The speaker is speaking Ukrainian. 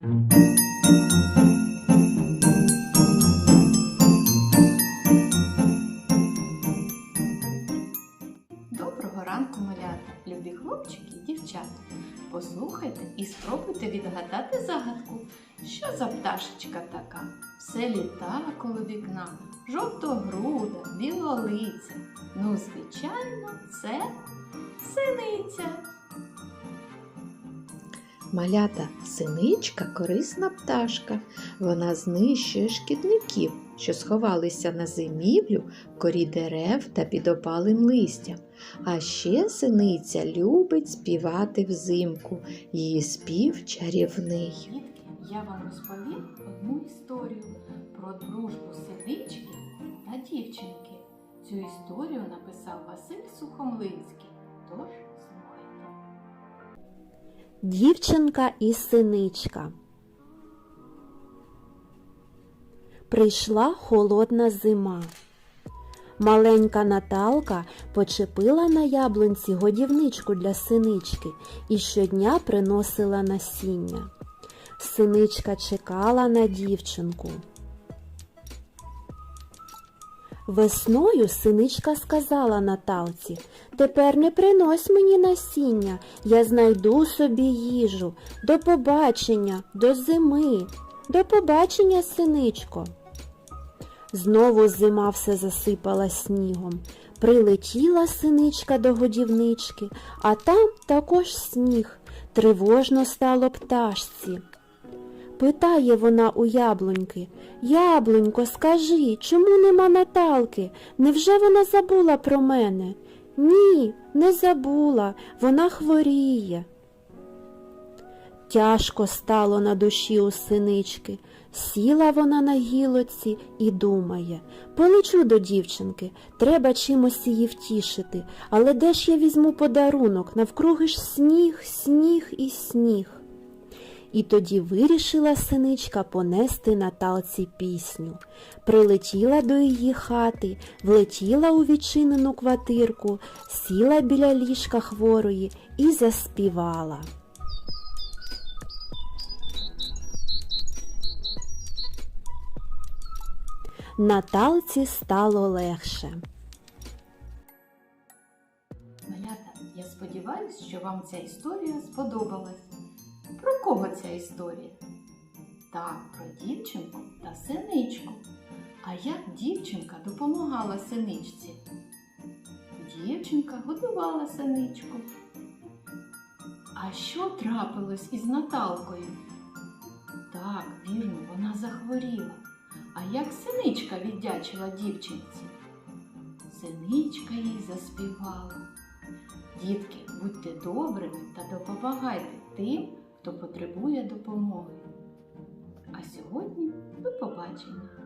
Доброго ранку, малята, любі хлопчики і дівчата. Послухайте і спробуйте відгадати загадку. Що за пташечка така? Все літа коло вікна, жовтогруда, білолиця. Ну, звичайно, це синиця. Малята синичка корисна пташка. Вона знищує шкідників, що сховалися на зимівлю, корі дерев та під опалим листям. А ще синиця любить співати взимку. Її спів чарівний. Я вам розповім одну історію про дружбу синички та дівчинки. Цю історію написав Василь Сухомлинський. Тож. Дівчинка і синичка. Прийшла холодна зима. Маленька Наталка почепила на яблунці годівничку для синички і щодня приносила насіння. Синичка чекала на дівчинку. Весною синичка сказала Наталці Тепер не принось мені насіння, я знайду собі їжу. До побачення, до зими. До побачення, синичко. Знову зима все засипала снігом. Прилетіла синичка до годівнички, а там також сніг. Тривожно стало пташці. Питає вона у яблуньки Яблунько, скажи, чому нема Наталки? Невже вона забула про мене? Ні, не забула, вона хворіє. Тяжко стало на душі у синички. Сіла вона на гілоці і думає полечу до дівчинки, треба чимось її втішити, але де ж я візьму подарунок? Навкруги ж сніг, сніг і сніг. І тоді вирішила синичка понести Наталці пісню. Прилетіла до її хати, влетіла у відчинену квартирку, сіла біля ліжка хворої і заспівала. Наталці стало легше. Я сподіваюся, що вам ця історія сподобалась. Про кого ця історія? Так, про дівчинку та синичку. А як дівчинка допомагала синичці? Дівчинка годувала синичку. А що трапилось із Наталкою? Так, вірно, вона захворіла. А як синичка віддячила дівчинці? Синичка їй заспівала. Дітки, будьте добрими та допомагайте тим, хто потребує допомоги. А сьогодні до побачення!